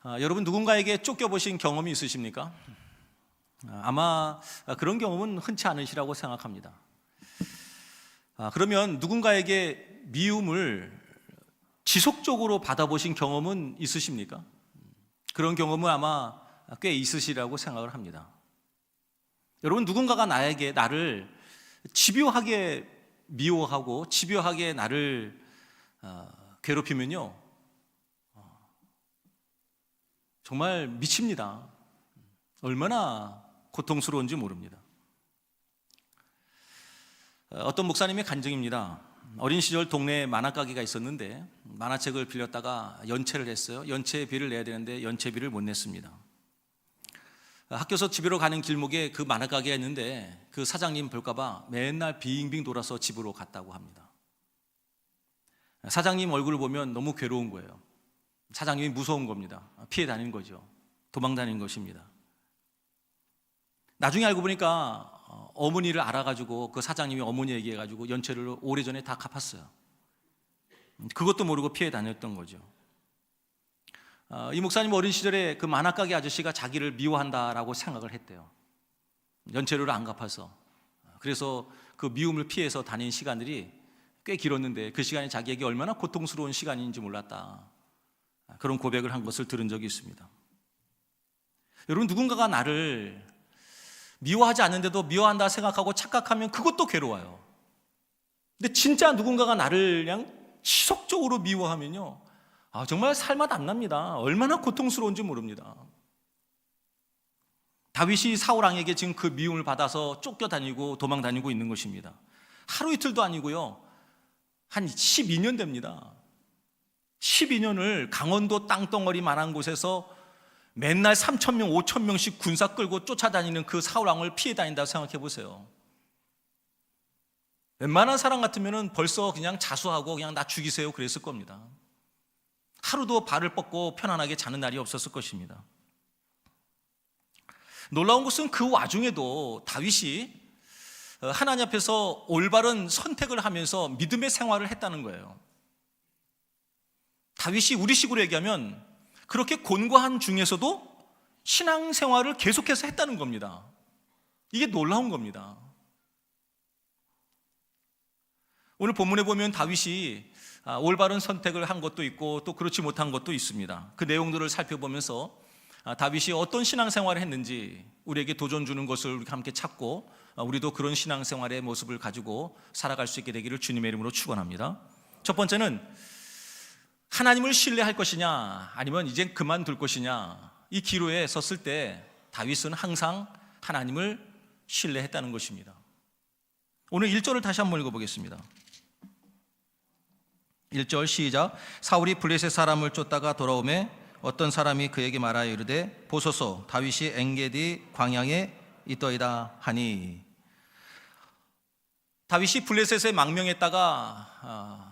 아, 여러분 누군가에게 쫓겨보신 경험이 있으십니까? 아, 아마 그런 경험은 흔치 않으시라고 생각합니다. 아, 그러면 누군가에게 미움을 지속적으로 받아보신 경험은 있으십니까? 그런 경험은 아마 꽤 있으시라고 생각을 합니다. 여러분 누군가가 나에게 나를 집요하게 미워하고 집요하게 나를 어, 괴롭히면요 어, 정말 미칩니다. 얼마나 고통스러운지 모릅니다. 어, 어떤 목사님의 간증입니다. 어린 시절 동네에 만화 가게가 있었는데 만화책을 빌렸다가 연체를 했어요. 연체비를 내야 되는데 연체비를 못 냈습니다. 학교에서 집으로 가는 길목에 그 만화 가게가 있는데 그 사장님 볼까봐 맨날 빙빙 돌아서 집으로 갔다고 합니다. 사장님 얼굴을 보면 너무 괴로운 거예요. 사장님이 무서운 겁니다. 피해 다니는 거죠. 도망 다니는 것입니다. 나중에 알고 보니까 어, 어머니를 알아가지고 그 사장님이 어머니 얘기해가지고 연체를 오래전에 다 갚았어요. 그것도 모르고 피해 다녔던 거죠. 어, 이 목사님 어린 시절에 그 만화가게 아저씨가 자기를 미워한다라고 생각을 했대요. 연체료를 안 갚아서. 그래서 그 미움을 피해서 다닌 시간들이 꽤 길었는데 그 시간이 자기에게 얼마나 고통스러운 시간인지 몰랐다. 그런 고백을 한 것을 들은 적이 있습니다. 여러분 누군가가 나를 미워하지 않는데도 미워한다 생각하고 착각하면 그것도 괴로워요. 근데 진짜 누군가가 나를 그냥 지속적으로 미워하면요. 아, 정말 살맛 안 납니다. 얼마나 고통스러운지 모릅니다. 다윗이 사울왕에게 지금 그 미움을 받아서 쫓겨다니고 도망다니고 있는 것입니다. 하루 이틀도 아니고요. 한 12년 됩니다. 12년을 강원도 땅덩어리만한 곳에서 맨날 3천 명, 5천 명씩 군사 끌고 쫓아다니는 그 사울 왕을 피해 다닌다고 생각해 보세요. 웬만한 사람 같으면 벌써 그냥 자수하고 그냥 나 죽이세요 그랬을 겁니다. 하루도 발을 뻗고 편안하게 자는 날이 없었을 것입니다. 놀라운 것은 그 와중에도 다윗이 하나님 앞에서 올바른 선택을 하면서 믿음의 생활을 했다는 거예요. 다윗이 우리식으로 얘기하면 그렇게 곤고한 중에서도 신앙 생활을 계속해서 했다는 겁니다. 이게 놀라운 겁니다. 오늘 본문에 보면 다윗이 아, 올바른 선택을 한 것도 있고 또 그렇지 못한 것도 있습니다. 그 내용들을 살펴보면서 아, 다윗이 어떤 신앙생활을 했는지 우리에게 도전 주는 것을 함께 찾고 아, 우리도 그런 신앙생활의 모습을 가지고 살아갈 수 있게 되기를 주님의 이름으로 축원합니다. 첫 번째는 하나님을 신뢰할 것이냐 아니면 이젠 그만둘 것이냐 이 기로에 섰을 때 다윗은 항상 하나님을 신뢰했다는 것입니다. 오늘 1절을 다시 한번 읽어보겠습니다. 1절 시작 사울이 블레셋 사람을 쫓다가 돌아오매 어떤 사람이 그에게 말하여 이르되 보소서 다윗이 엔게디 광양에 있더이다 하니 다윗이 블레셋에 망명했다가 아,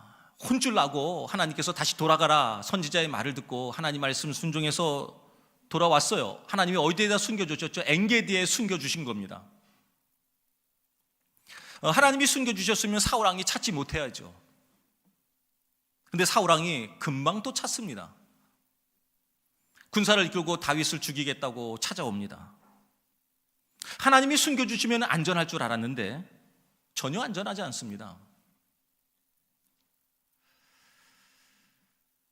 혼쭐 나고 하나님께서 다시 돌아가라 선지자의 말을 듣고 하나님 말씀 순종해서 돌아왔어요. 하나님이 어디에다 숨겨주셨죠? 엔게디에 숨겨주신 겁니다. 어, 하나님이 숨겨주셨으면 사울왕이 찾지 못해야죠. 근데 사울왕이 금방 또 찾습니다. 군사를 이끌고 다윗을 죽이겠다고 찾아옵니다. 하나님이 숨겨주시면 안전할 줄 알았는데 전혀 안전하지 않습니다.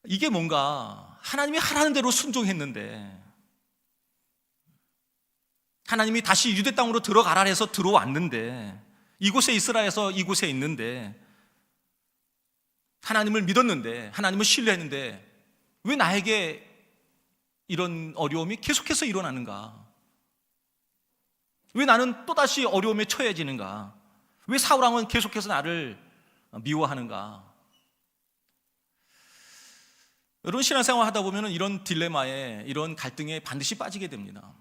이게 뭔가 하나님이 하라는 대로 순종했는데 하나님이 다시 유대 땅으로 들어가라 해서 들어왔는데 이곳에 있으라해서 이곳에 있는데 하나님을 믿었는데 하나님을 신뢰했는데 왜 나에게 이런 어려움이 계속해서 일어나는가? 왜 나는 또다시 어려움에 처해지는가? 왜 사울왕은 계속해서 나를 미워하는가? 여러분 신앙생활 하다 보면 이런 딜레마에 이런 갈등에 반드시 빠지게 됩니다.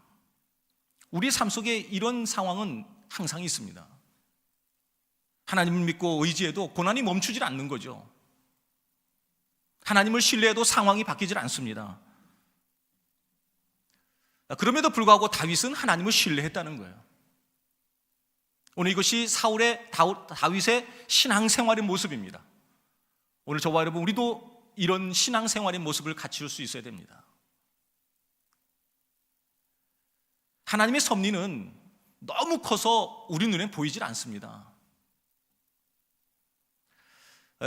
우리 삶 속에 이런 상황은 항상 있습니다. 하나님을 믿고 의지해도 고난이 멈추질 않는 거죠. 하나님을 신뢰해도 상황이 바뀌질 않습니다. 그럼에도 불구하고 다윗은 하나님을 신뢰했다는 거예요. 오늘 이것이 사울의 다윗의 신앙생활의 모습입니다. 오늘 저와 여러분 우리도 이런 신앙생활의 모습을 갖출 수 있어야 됩니다. 하나님의 섭리는 너무 커서 우리 눈에 보이질 않습니다.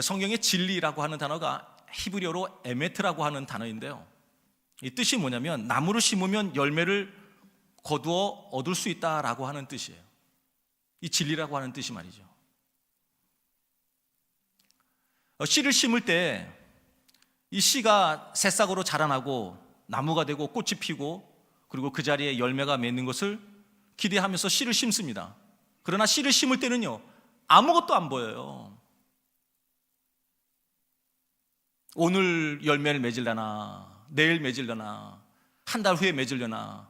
성경의 진리라고 하는 단어가 히브리어로 에메트라고 하는 단어인데요. 이 뜻이 뭐냐면 나무를 심으면 열매를 거두어 얻을 수 있다라고 하는 뜻이에요. 이 진리라고 하는 뜻이 말이죠. 어, 씨를 심을 때 이 씨가 새싹으로 자라나고 나무가 되고 꽃이 피고 그리고 그 자리에 열매가 맺는 것을 기대하면서 씨를 심습니다. 그러나 씨를 심을 때는요 아무것도 안 보여요. 오늘 열매를 맺으려나 내일 맺으려나 한 달 후에 맺으려나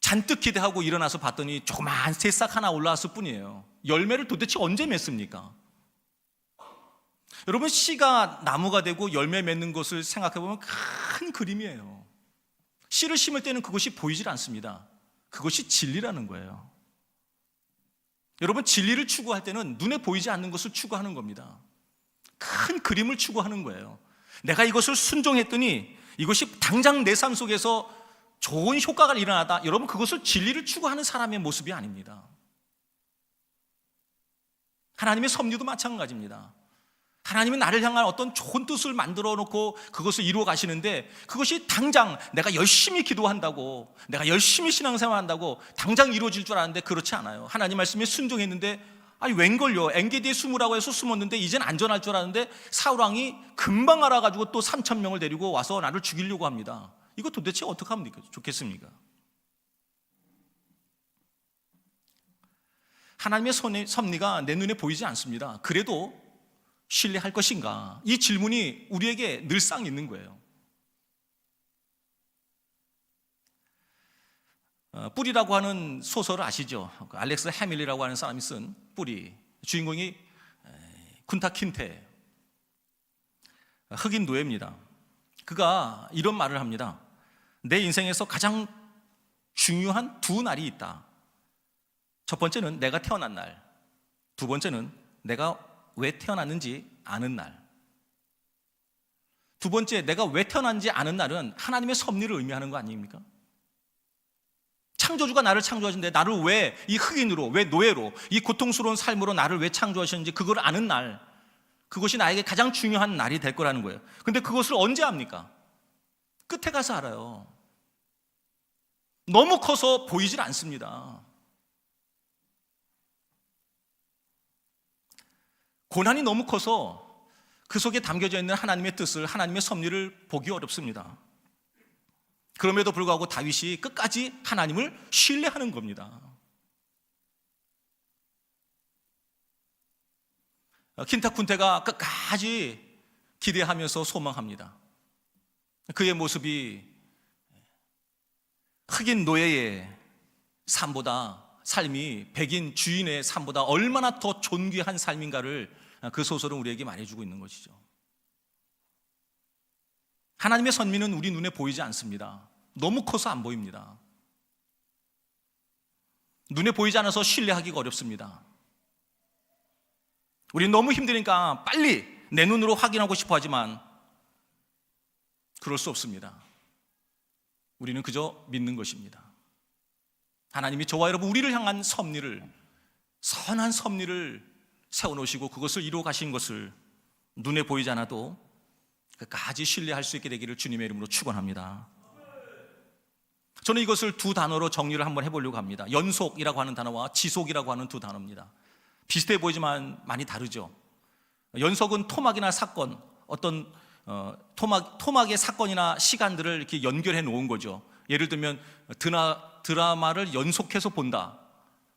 잔뜩 기대하고 일어나서 봤더니 조그만 새싹 하나 올라왔을 뿐이에요. 열매를 도대체 언제 맺습니까? 여러분 씨가 나무가 되고 열매 맺는 것을 생각해 보면 큰 그림이에요. 씨를 심을 때는 그것이 보이질 않습니다. 그것이 진리라는 거예요. 여러분 진리를 추구할 때는 눈에 보이지 않는 것을 추구하는 겁니다. 큰 그림을 추구하는 거예요. 내가 이것을 순종했더니 이것이 당장 내 삶 속에서 좋은 효과가 일어나다. 여러분 그것을 진리를 추구하는 사람의 모습이 아닙니다. 하나님의 섭리도 마찬가지입니다. 하나님은 나를 향한 어떤 좋은 뜻을 만들어 놓고 그것을 이루어 가시는데 그것이 당장 내가 열심히 기도한다고 내가 열심히 신앙생활 한다고 당장 이루어질 줄 알았는데 그렇지 않아요. 하나님 말씀에 순종했는데 아니 웬걸요 엔게디에 숨으라고 해서 숨었는데 이젠 안전할 줄 알았는데 사울왕이 금방 알아가지고 또 3천 명을 데리고 와서 나를 죽이려고 합니다. 이거 도대체 어떻게 하면 좋겠습니까? 하나님의 섭리- 섭리가 내 눈에 보이지 않습니다. 그래도 신뢰할 것인가? 이 질문이 우리에게 늘상 있는 거예요. 어, 뿌리라고 하는 소설을 아시죠? 그 알렉스 해밀리라고 하는 사람이 쓴 뿌리. 주인공이 에, 군타 킨테 흑인 노예입니다. 그가 이런 말을 합니다. 내 인생에서 가장 중요한 두 날이 있다. 첫 번째는 내가 태어난 날. 두 번째는 내가 왜 태어났는지 아는 날. 두 번째, 내가 왜 태어난지 아는 날은 하나님의 섭리를 의미하는 거 아닙니까? 창조주가 나를 창조하신데 나를 왜 이 흑인으로, 왜 노예로, 이 고통스러운 삶으로 나를 왜 창조하셨는지 그걸 아는 날. 그것이 나에게 가장 중요한 날이 될 거라는 거예요. 근데 그것을 언제 합니까? 끝에 가서 알아요. 너무 커서 보이질 않습니다. 고난이 너무 커서 그 속에 담겨져 있는 하나님의 뜻을 하나님의 섭리를 보기 어렵습니다. 그럼에도 불구하고 다윗이 끝까지 하나님을 신뢰하는 겁니다. 킨타쿤테가 끝까지 기대하면서 소망합니다. 그의 모습이 흑인 노예의 삶보다 삶이 백인 주인의 삶보다 얼마나 더 존귀한 삶인가를 그 소설은 우리에게 말해주고 있는 것이죠. 하나님의 선미는 우리 눈에 보이지 않습니다. 너무 커서 안 보입니다. 눈에 보이지 않아서 신뢰하기가 어렵습니다. 우리 너무 힘드니까 빨리 내 눈으로 확인하고 싶어 하지만 그럴 수 없습니다. 우리는 그저 믿는 것입니다. 하나님이 저와 여러분 우리를 향한 섭리를 선한 섭리를 세워놓으시고 그것을 이루어 가신 것을 눈에 보이지 않아도 끝까지 신뢰할 수 있게 되기를 주님의 이름으로 축원합니다. 저는 이것을 두 단어로 정리를 한번 해보려고 합니다. 연속이라고 하는 단어와 지속이라고 하는 두 단어입니다. 비슷해 보이지만 많이 다르죠. 연속은 토막이나 사건, 어떤 어, 토막, 토막의 사건이나 시간들을 이렇게 연결해 놓은 거죠. 예를 들면 드나, 드라마를 연속해서 본다.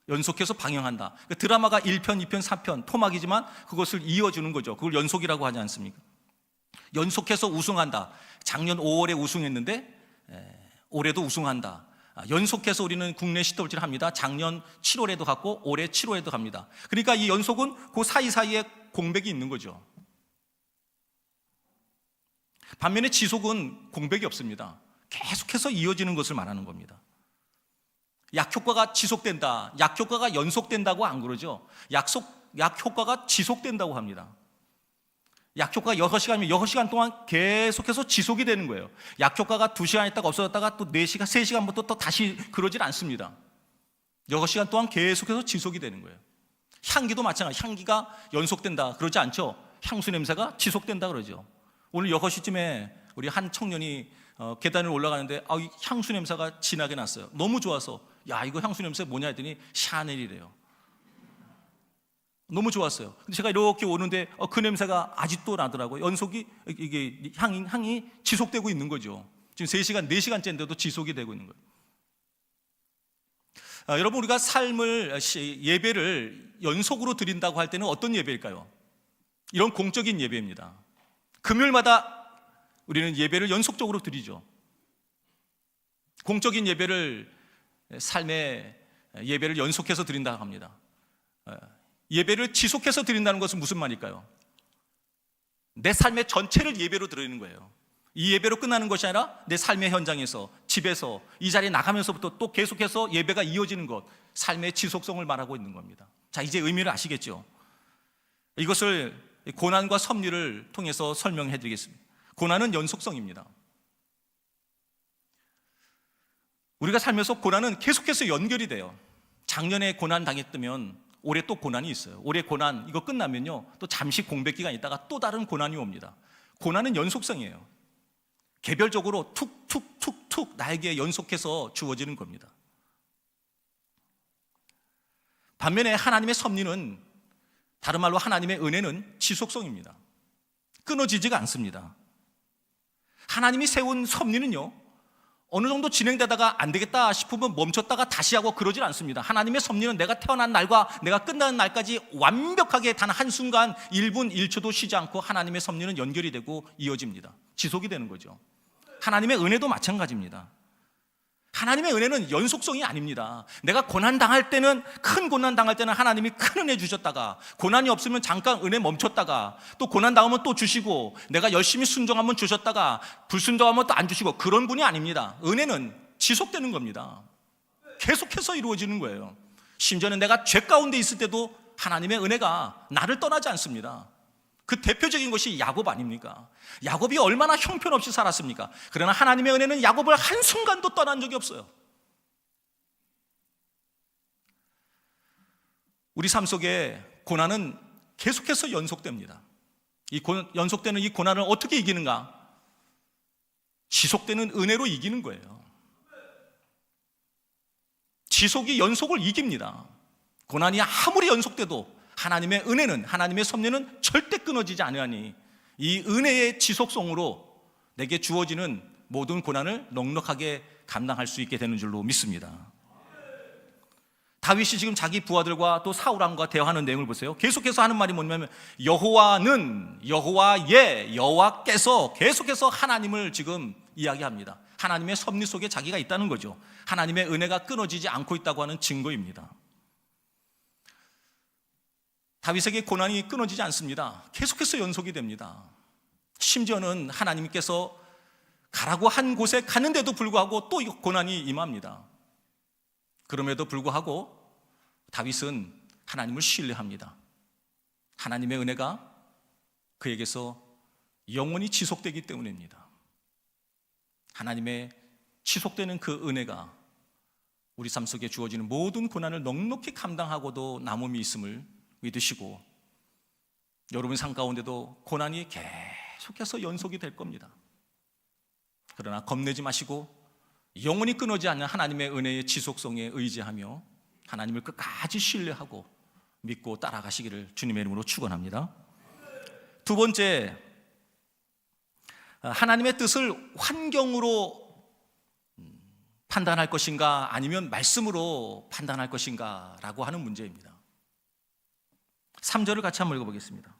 연속해서 방영한다. 그 드라마가 1편, 2편, 4편 토막이지만 그것을 이어주는 거죠. 그걸 연속이라고 하지 않습니까? 연속해서 우승한다. 작년 5월에 우승했는데 에, 올해도 우승한다. 아, 연속해서 우리는 국내 시도를 합니다. 작년 7월에도 갔고 올해 7월에도 갑니다. 그러니까 이 연속은 그 사이사이에 공백이 있는 거죠. 반면에 지속은 공백이 없습니다. 계속해서 이어지는 것을 말하는 겁니다. 약효과가 지속된다. 약효과가 연속된다고 안 그러죠. 약속, 약효과가 지속된다고 합니다. 약효과가 6시간이면 6시간 동안 계속해서 지속이 되는 거예요. 약효과가 2시간 있다가 없어졌다가 또 4시간, 3시간부터 또 다시 그러질 않습니다. 6시간 동안 계속해서 지속이 되는 거예요. 향기도 마찬가지. 향기가 연속된다. 그러지 않죠? 향수 냄새가 지속된다 그러죠. 오늘 6시쯤에 우리 한 청년이 어, 계단을 올라가는데 아, 이 향수 냄새가 진하게 났어요. 너무 좋아서 야 이거 향수 냄새 뭐냐 했더니 샤넬이래요. 너무 좋았어요. 근데 제가 이렇게 오는데 어, 그 냄새가 아직도 나더라고요. 연속이 이게 향이, 향이 지속되고 있는 거죠. 지금 3시간, 4시간째인데도 지속이 되고 있는 거예요. 아, 여러분 우리가 삶을 시- 예배를 연속으로 드린다고 할 때는 어떤 예배일까요? 이런 공적인 예배입니다. 금요일마다 우리는 예배를 연속적으로 드리죠. 공적인 예배를 삶의 예배를 연속해서 드린다고 합니다. 어, 예배를 지속해서 드린다는 것은 무슨 말일까요? 내 삶의 전체를 예배로 드리는 거예요. 이 예배로 끝나는 것이 아니라 내 삶의 현장에서 집에서 이 자리에 나가면서부터 또 계속해서 예배가 이어지는 것, 삶의 지속성을 말하고 있는 겁니다. 자, 이제 의미를 아시겠죠? 이것을 고난과 섭리를 통해서 설명해 드리겠습니다. 고난은 연속성입니다. 우리가 살면서 고난은 계속해서 연결이 돼요. 작년에 고난 당했다면 올해 또 고난이 있어요. 올해 고난 이거 끝나면요. 또 잠시 공백 기간 있다가 또 다른 고난이 옵니다. 고난은 연속성이에요. 개별적으로 툭툭툭툭 나에게 연속해서 주어지는 겁니다. 반면에 하나님의 섭리는 다른 말로 하나님의 은혜는 지속성입니다. 끊어지지가 않습니다. 하나님이 세운 섭리는요, 어느 정도 진행되다가 안 되겠다 싶으면 멈췄다가 다시 하고 그러질 않습니다. 하나님의 섭리는 내가 태어난 날과 내가 끝나는 날까지 완벽하게 단 한순간 1분 1초도 쉬지 않고 하나님의 섭리는 연결이 되고 이어집니다. 지속이 되는 거죠. 하나님의 은혜도 마찬가지입니다. 하나님의 은혜는 연속성이 아닙니다. 내가 고난 당할 때는 큰 고난 당할 때는 하나님이 큰 은혜 주셨다가 고난이 없으면 잠깐 은혜 멈췄다가 또 고난 당하면 또 주시고 내가 열심히 순종하면 주셨다가 불순종하면 또 안 주시고 그런 분이 아닙니다. 은혜는 지속되는 겁니다. 계속해서 이루어지는 거예요. 심지어는 내가 죄 가운데 있을 때도 하나님의 은혜가 나를 떠나지 않습니다. 그 대표적인 것이 야곱 아닙니까? 야곱이 얼마나 형편없이 살았습니까? 그러나 하나님의 은혜는 야곱을 한순간도 떠난 적이 없어요. 우리 삶 속에 고난은 계속해서 연속됩니다. 이 고, 연속되는 이 고난을 어떻게 이기는가? 지속되는 은혜로 이기는 거예요. 지속이 연속을 이깁니다. 고난이 아무리 연속돼도 하나님의 은혜는 하나님의 섭리는 절대 끊어지지 않으니 이 은혜의 지속성으로 내게 주어지는 모든 고난을 넉넉하게 감당할 수 있게 되는 줄로 믿습니다. 다윗이 지금 자기 부하들과 또 사울왕과 대화하는 내용을 보세요. 계속해서 하는 말이 뭐냐면 여호와는 여호와의 여호와께서 계속해서 하나님을 지금 이야기합니다. 하나님의 섭리 속에 자기가 있다는 거죠. 하나님의 은혜가 끊어지지 않고 있다고 하는 증거입니다. 다윗에게 고난이 끊어지지 않습니다. 계속해서 연속이 됩니다. 심지어는 하나님께서 가라고 한 곳에 가는데도 불구하고 또 고난이 임합니다. 그럼에도 불구하고 다윗은 하나님을 신뢰합니다. 하나님의 은혜가 그에게서 영원히 지속되기 때문입니다. 하나님의 지속되는 그 은혜가 우리 삶 속에 주어지는 모든 고난을 넉넉히 감당하고도 남음이 있음을 믿으시고 여러분 삶 가운데도 고난이 계속해서 연속이 될 겁니다. 그러나 겁내지 마시고 영원히 끊어지 않는 하나님의 은혜의 지속성에 의지하며 하나님을 끝까지 신뢰하고 믿고 따라가시기를 주님의 이름으로 축원합니다. 두 번째 하나님의 뜻을 환경으로 판단할 것인가 아니면 말씀으로 판단할 것인가라고 하는 문제입니다. 3절을 같이 한번 읽어보겠습니다.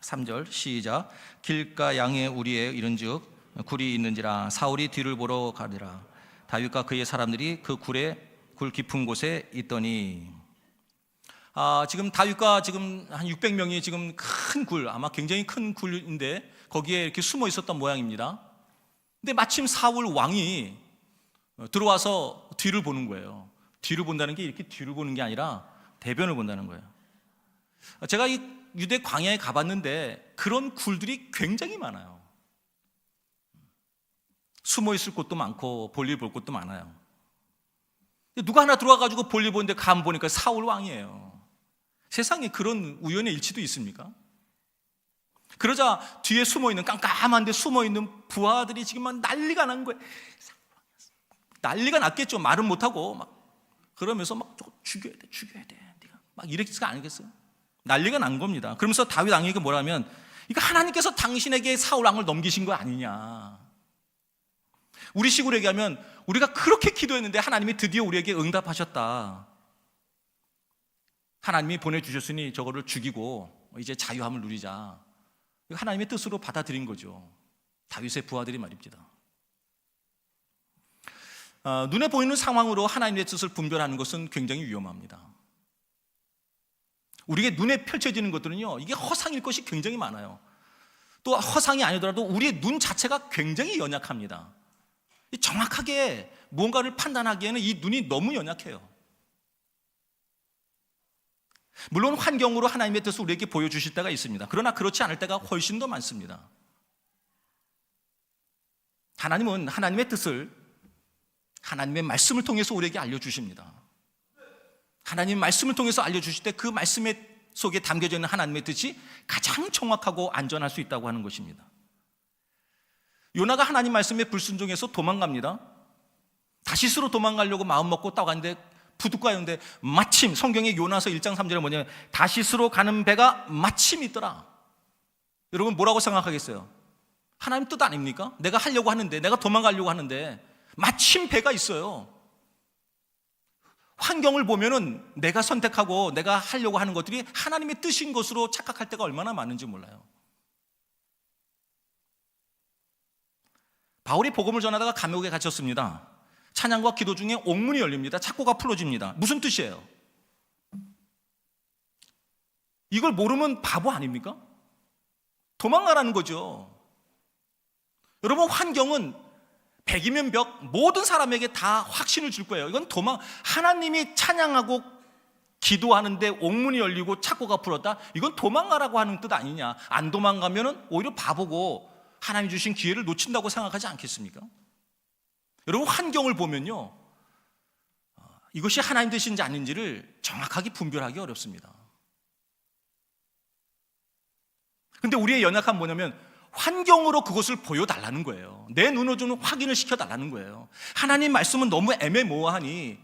3절 시작 길가 양의 우리에 이른즉 굴이 있는지라 사울이 뒤를 보러 가니라 다윗과 그의 사람들이 그 굴에 굴 깊은 곳에 있더니 아, 지금 다윗과 지금 한 600명이 지금 큰 굴, 아마 굉장히 큰 굴인데 거기에 이렇게 숨어 있었던 모양입니다. 근데 마침 사울 왕이 들어와서 뒤를 보는 거예요. 뒤를 본다는 게 이렇게 뒤를 보는 게 아니라 대변을 본다는 거예요. 제가 이 유대 광야에 가봤는데 그런 굴들이 굉장히 많아요. 숨어 있을 곳도 많고 볼일 볼 곳도 많아요. 누가 하나 들어와가지고 볼일 보는데 감 보니까 사울 왕이에요. 세상에 그런 우연의 일치도 있습니까? 그러자 뒤에 숨어 있는 깜깜한데 숨어 있는 부하들이 지금 막 난리가 난 거예요. 난리가 났겠죠. 말은 못하고 막 그러면서 막 죽여야 돼, 죽여야 돼. 막 이랬을 아니겠어요? 난리가 난 겁니다. 그러면서 다윗 왕에게 뭐라면 이거 하나님께서 당신에게 사울 왕을 넘기신 거 아니냐. 우리 식으로 얘기하면 우리가 그렇게 기도했는데 하나님이 드디어 우리에게 응답하셨다. 하나님이 보내주셨으니 저거를 죽이고 이제 자유함을 누리자. 하나님의 뜻으로 받아들인 거죠. 다윗의 부하들이 말입니다. 어, 눈에 보이는 상황으로 하나님의 뜻을 분별하는 것은 굉장히 위험합니다. 우리에게 눈에 펼쳐지는 것들은요, 이게 허상일 것이 굉장히 많아요. 또 허상이 아니더라도 우리의 눈 자체가 굉장히 연약합니다. 정확하게 무언가를 판단하기에는 이 눈이 너무 연약해요. 물론 환경으로 하나님의 뜻을 우리에게 보여주실 때가 있습니다. 그러나 그렇지 않을 때가 훨씬 더 많습니다. 하나님은 하나님의 뜻을 하나님의 말씀을 통해서 우리에게 알려주십니다. 하나님 말씀을 통해서 알려주실 때 그 말씀의 속에 담겨져 있는 하나님의 뜻이 가장 정확하고 안전할 수 있다고 하는 것입니다. 요나가 하나님 말씀에 불순종해서 도망갑니다. 다시스로 도망가려고 마음 먹고 따가는데 부둣가였는데 마침 성경의 요나서 1장 3절에 뭐냐면 다시 스로 가는 배가 마침 있더라. 여러분 뭐라고 생각하겠어요? 하나님 뜻 아닙니까? 내가 하려고 하는데 내가 도망가려고 하는데 마침 배가 있어요. 환경을 보면은 내가 선택하고 내가 하려고 하는 것들이 하나님의 뜻인 것으로 착각할 때가 얼마나 많은지 몰라요. 바울이 복음을 전하다가 감옥에 갇혔습니다. 찬양과 기도 중에 옥문이 열립니다. 착고가 풀어집니다. 무슨 뜻이에요? 이걸 모르면 바보 아닙니까? 도망가라는 거죠. 여러분, 환경은 백이면 벽 모든 사람에게 다 확신을 줄 거예요. 이건 도망 하나님이 찬양하고 기도하는데 옥문이 열리고 착고가 풀었다. 이건 도망가라고 하는 뜻 아니냐? 안 도망가면은 오히려 바보고 하나님 주신 기회를 놓친다고 생각하지 않겠습니까? 여러분 환경을 보면요. 어, 이것이 하나님 뜻인지 아닌지를 정확하게 분별하기 어렵습니다. 근데 우리의 연약함 뭐냐면 환경으로 그것을 보여달라는 거예요. 내 눈으로 좀 확인을 시켜달라는 거예요. 하나님 말씀은 너무 애매모호하니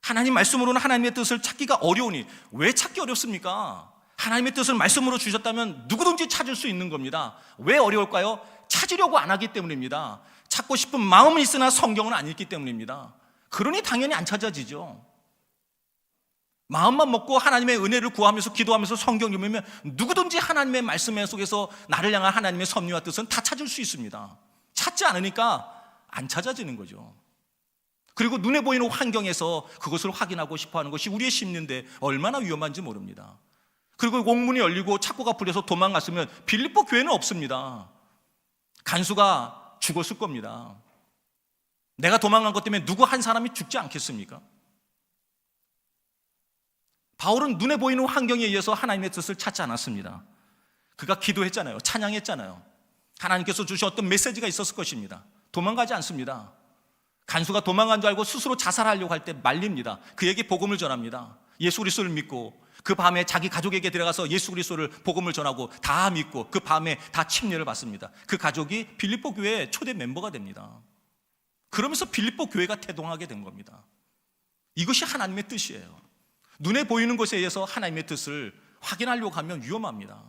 하나님 말씀으로는 하나님의 뜻을 찾기가 어려우니 왜 찾기 어렵습니까? 하나님의 뜻을 말씀으로 주셨다면 누구든지 찾을 수 있는 겁니다. 왜 어려울까요? 찾으려고 안 하기 때문입니다. 찾고 싶은 마음은 있으나 성경은 안 읽기 때문입니다. 그러니 당연히 안 찾아지죠. 마음만 먹고 하나님의 은혜를 구하면서 기도하면서 성경 읽으면 누구든지 하나님의 말씀 속에서 나를 향한 하나님의 섭리와 뜻은 다 찾을 수 있습니다. 찾지 않으니까 안 찾아지는 거죠. 그리고 눈에 보이는 환경에서 그것을 확인하고 싶어 하는 것이 우리의 심리인데 얼마나 위험한지 모릅니다. 그리고 공문이 열리고 착고가 풀려서 도망갔으면 빌립보 교회는 없습니다. 간수가 죽었을 겁니다. 내가 도망간 것 때문에 누구 한 사람이 죽지 않겠습니까? 바울은 눈에 보이는 환경에 의해서 하나님의 뜻을 찾지 않았습니다. 그가 기도했잖아요. 찬양했잖아요. 하나님께서 주신 어떤 메시지가 있었을 것입니다. 도망가지 않습니다. 간수가 도망간 줄 알고 스스로 자살하려고 할 때 말립니다. 그에게 복음을 전합니다. 예수 그리스도를 믿고 그 밤에 자기 가족에게 들어가서 예수 그리스도를 복음을 전하고 다 믿고 그 밤에 다 침례를 받습니다. 그 가족이 빌립보 교회의 초대 멤버가 됩니다. 그러면서 빌립보 교회가 태동하게 된 겁니다. 이것이 하나님의 뜻이에요. 눈에 보이는 것에 의해서 하나님의 뜻을 확인하려고 하면 위험합니다.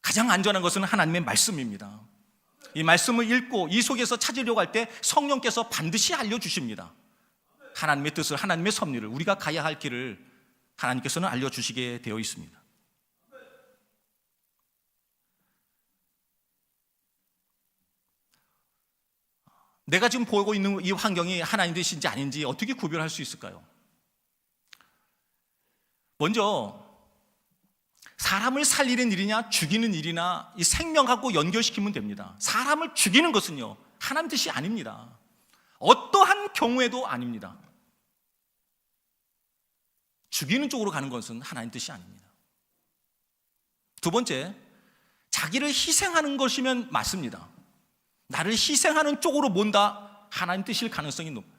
가장 안전한 것은 하나님의 말씀입니다. 이 말씀을 읽고 이 속에서 찾으려고 할 때 성령께서 반드시 알려주십니다. 하나님의 뜻을, 하나님의 섭리를, 우리가 가야 할 길을 하나님께서는 알려주시게 되어 있습니다. 내가 지금 보고 있는 이 환경이 하나님 뜻인지 아닌지 어떻게 구별할 수 있을까요? 먼저 사람을 살리는 일이냐 죽이는 일이나 이 생명하고 연결시키면 됩니다. 사람을 죽이는 것은요 하나님 뜻이 아닙니다. 어떠한 경우에도 아닙니다. 죽이는 쪽으로 가는 것은 하나님 뜻이 아닙니다. 두 번째, 자기를 희생하는 것이면 맞습니다. 나를 희생하는 쪽으로 뭔다? 하나님 뜻일 가능성이 높다.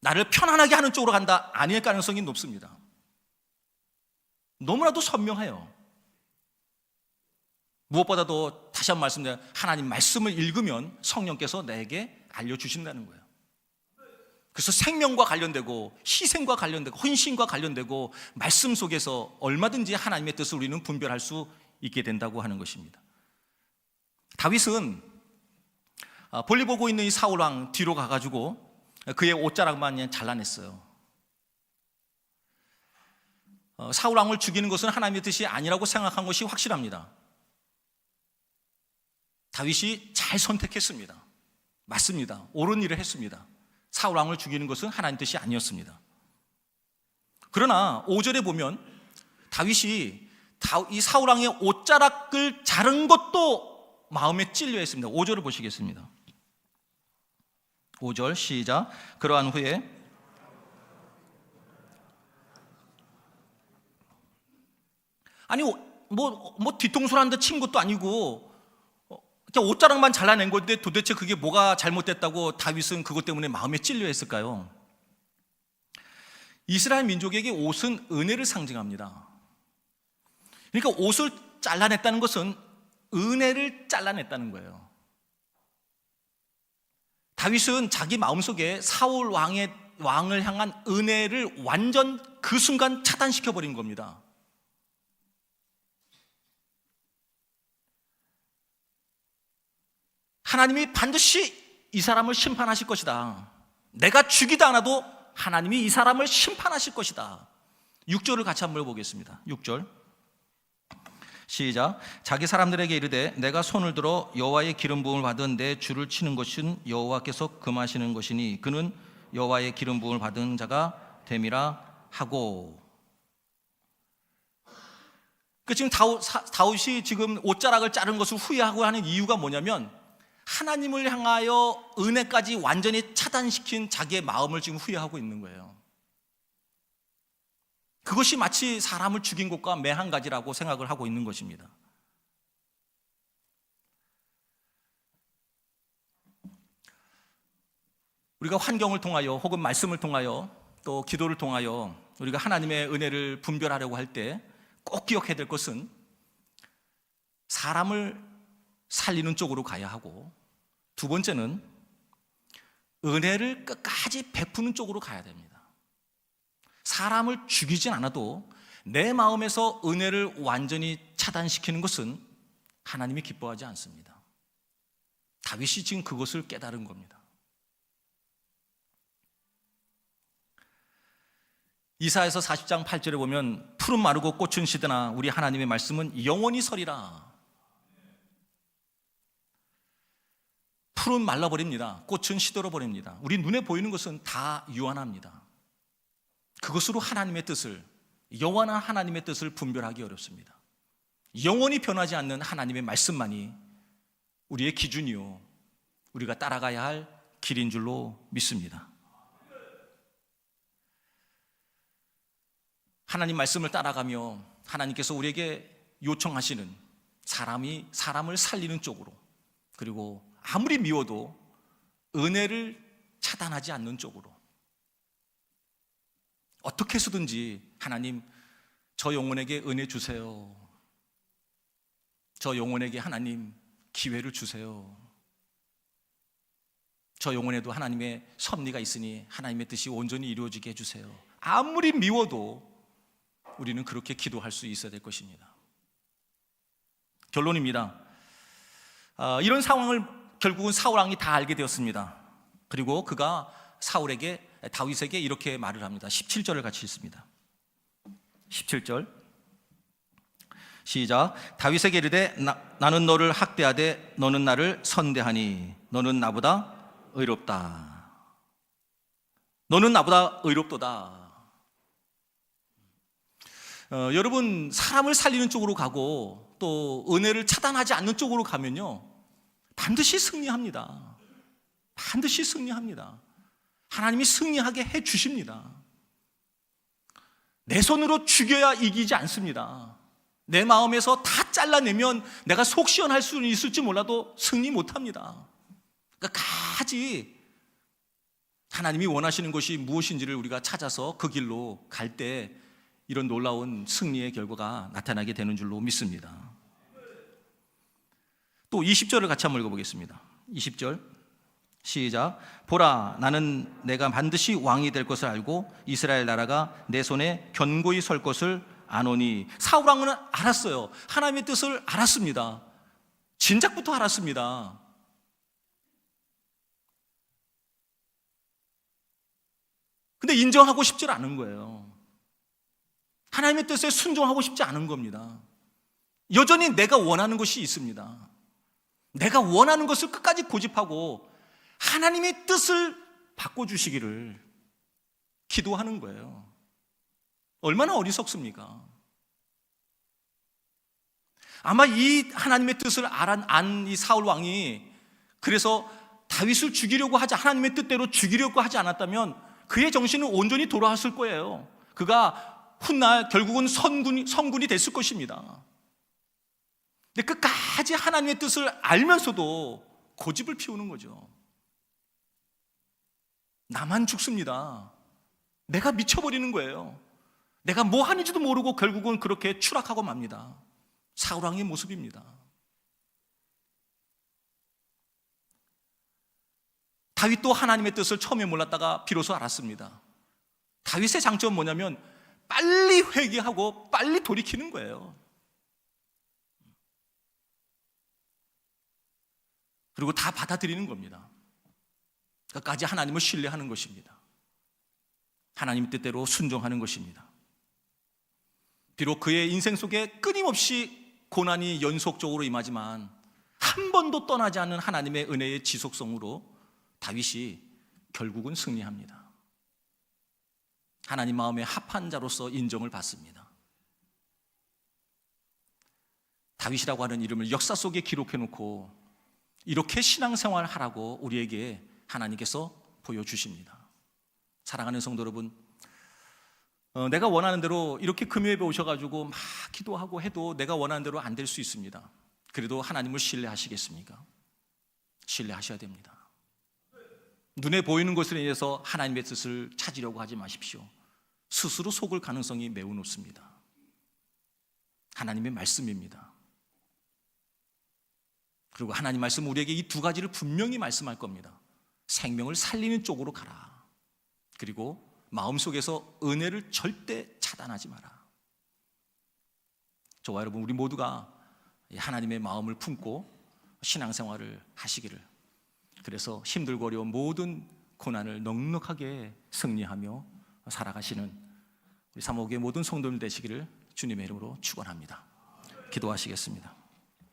나를 편안하게 하는 쪽으로 간다? 아닐 가능성이 높습니다. 너무나도 선명해요. 무엇보다도 다시 한 번 말씀드려 하나님 말씀을 읽으면 성령께서 내게 알려주신다는 거예요. 그래서 생명과 관련되고 희생과 관련되고 헌신과 관련되고 말씀 속에서 얼마든지 하나님의 뜻을 우리는 분별할 수 있게 된다고 하는 것입니다. 다윗은 아, 볼일 보고 있는 이 사울 왕 뒤로 가가지고 그의 옷자락만 잘라냈어요. 어, 사울 왕을 죽이는 것은 하나님의 뜻이 아니라고 생각한 것이 확실합니다. 다윗이 잘 선택했습니다. 맞습니다. 옳은 일을 했습니다. 사울 왕을 죽이는 것은 하나님 뜻이 아니었습니다. 그러나 5절에 보면 다윗이 다- 이 사울 왕의 옷자락을 자른 것도 마음에 찔려 했습니다. 5절을 보시겠습니다. 5절 시작. 그러한 후에 아니 뭐, 뭐 뒤통수를 한데 친 것도 아니고 어, 그냥 옷자락만 잘라낸 건데 도대체 그게 뭐가 잘못됐다고 다윗은 그것 때문에 마음에 찔려 했을까요? 이스라엘 민족에게 옷은 은혜를 상징합니다. 그러니까 옷을 잘라냈다는 것은 은혜를 잘라냈다는 거예요. 다윗은 자기 마음속에 사울 왕의 왕을 향한 은혜를 완전 그 순간 차단시켜 버린 겁니다. 하나님이 반드시 이 사람을 심판하실 것이다. 내가 죽이다 않아도 하나님이 이 사람을 심판하실 것이다. 6절을 같이 한번 보겠습니다. 6절. 시작. 자기 사람들에게 이르되 내가 손을 들어 여호와의 기름 부음을 받은 내 주를 치는 것은 여호와께서 금하시는 것이니 그는 여호와의 기름 부음을 받은 자가 됨이라 하고. 그 지금 사- 다윗이 지금 옷자락을 자른 것을 후회하고 하는 이유가 뭐냐면 하나님을 향하여 은혜까지 완전히 차단시킨 자기의 마음을 지금 후회하고 있는 거예요. 그것이 마치 사람을 죽인 것과 매한 가지라고 생각을 하고 있는 것입니다. 우리가 환경을 통하여 혹은 말씀을 통하여 또 기도를 통하여 우리가 하나님의 은혜를 분별하려고 할 때 꼭 기억해야 될 것은 사람을 살리는 쪽으로 가야 하고 두 번째는 은혜를 끝까지 베푸는 쪽으로 가야 됩니다. 사람을 죽이진 않아도 내 마음에서 은혜를 완전히 차단시키는 것은 하나님이 기뻐하지 않습니다. 다윗이 지금 그것을 깨달은 겁니다. 이사에서 40장 8절에 보면 푸른 마르고 꽃은 시드나 우리 하나님의 말씀은 영원히 서리라. 풀은 말라버립니다. 꽃은 시들어버립니다. 우리 눈에 보이는 것은 다 유한합니다. 그것으로 하나님의 뜻을, 영원한 하나님의 뜻을 분별하기 어렵습니다. 영원히 변하지 않는 하나님의 말씀만이 우리의 기준이요. 우리가 따라가야 할 길인 줄로 믿습니다. 하나님 말씀을 따라가며 하나님께서 우리에게 요청하시는 사람이 사람을 살리는 쪽으로 그리고 아무리 미워도 은혜를 차단하지 않는 쪽으로 어떻게 해서든지 하나님 저 영혼에게 은혜 주세요. 저 영혼에게 하나님 기회를 주세요. 저 영혼에도 하나님의 섭리가 있으니 하나님의 뜻이 온전히 이루어지게 해주세요. 아무리 미워도 우리는 그렇게 기도할 수 있어야 될 것입니다. 결론입니다. 아, 이런 상황을 결국은 사울 왕이 다 알게 되었습니다. 그리고 그가 사울에게 다윗에게 이렇게 말을 합니다. 17절을 같이 읽습니다. 17절 시작 다윗에게 이르되 나, 나는 너를 학대하되 너는 나를 선대하니 너는 나보다 의롭다. 너는 나보다 의롭도다. 어, 여러분 사람을 살리는 쪽으로 가고 또 은혜를 차단하지 않는 쪽으로 가면요 반드시 승리합니다. 반드시 승리합니다. 하나님이 승리하게 해 주십니다. 내 손으로 죽여야 이기지 않습니다. 내 마음에서 다 잘라내면 내가 속 시원할 수는 있을지 몰라도 승리 못 합니다. 그러니까 가지 하나님이 원하시는 것이 무엇인지를 우리가 찾아서 그 길로 갈 때 이런 놀라운 승리의 결과가 나타나게 되는 줄로 믿습니다. 또 20절을 같이 한번 읽어보겠습니다. 20절 시작 보라 나는 내가 반드시 왕이 될 것을 알고 이스라엘 나라가 내 손에 견고히 설 것을 아노니 사울 왕은 알았어요. 하나님의 뜻을 알았습니다. 진작부터 알았습니다. 근데 인정하고 싶지 않은 거예요. 하나님의 뜻에 순종하고 싶지 않은 겁니다. 여전히 내가 원하는 것이 있습니다. 내가 원하는 것을 끝까지 고집하고 하나님의 뜻을 바꿔주시기를 기도하는 거예요. 얼마나 어리석습니까? 아마 이 하나님의 뜻을 안 이 사울 왕이 그래서 다윗을 죽이려고 하지 하나님의 뜻대로 죽이려고 하지 않았다면 그의 정신은 온전히 돌아왔을 거예요. 그가 훗날 결국은 선군이, 성군이 됐을 것입니다. 근데 끝까지 하나님의 뜻을 알면서도 고집을 피우는 거죠. 나만 죽습니다. 내가 미쳐버리는 거예요. 내가 뭐 하는지도 모르고 결국은 그렇게 추락하고 맙니다. 사울왕의 모습입니다. 다윗도 하나님의 뜻을 처음에 몰랐다가 비로소 알았습니다. 다윗의 장점은 뭐냐면 빨리 회개하고 빨리 돌이키는 거예요. 그리고 다 받아들이는 겁니다. 끝까지 하나님을 신뢰하는 것입니다. 하나님 뜻대로 순종하는 것입니다. 비록 그의 인생 속에 끊임없이 고난이 연속적으로 임하지만 한 번도 떠나지 않는 하나님의 은혜의 지속성으로 다윗이 결국은 승리합니다. 하나님 마음에 합한 자로서 인정을 받습니다. 다윗이라고 하는 이름을 역사 속에 기록해 놓고 이렇게 신앙생활 하라고 우리에게 하나님께서 보여주십니다. 사랑하는 성도 여러분, 어, 내가 원하는 대로 이렇게 금요일에 오셔가지고 막 기도하고 해도 내가 원하는 대로 안 될 수 있습니다. 그래도 하나님을 신뢰하시겠습니까? 신뢰하셔야 됩니다. 눈에 보이는 것으로 인해서 하나님의 뜻을 찾으려고 하지 마십시오. 스스로 속을 가능성이 매우 높습니다. 하나님의 말씀입니다. 그리고 하나님 말씀 우리에게 이 두 가지를 분명히 말씀할 겁니다. 생명을 살리는 쪽으로 가라. 그리고 마음속에서 은혜를 절대 차단하지 마라. 저와 여러분 우리 모두가 하나님의 마음을 품고 신앙생활을 하시기를 그래서 힘들고 어려운 모든 고난을 넉넉하게 승리하며 살아가시는 우리 사목의 모든 성도들 되시기를 주님의 이름으로 축원합니다. 기도하시겠습니다.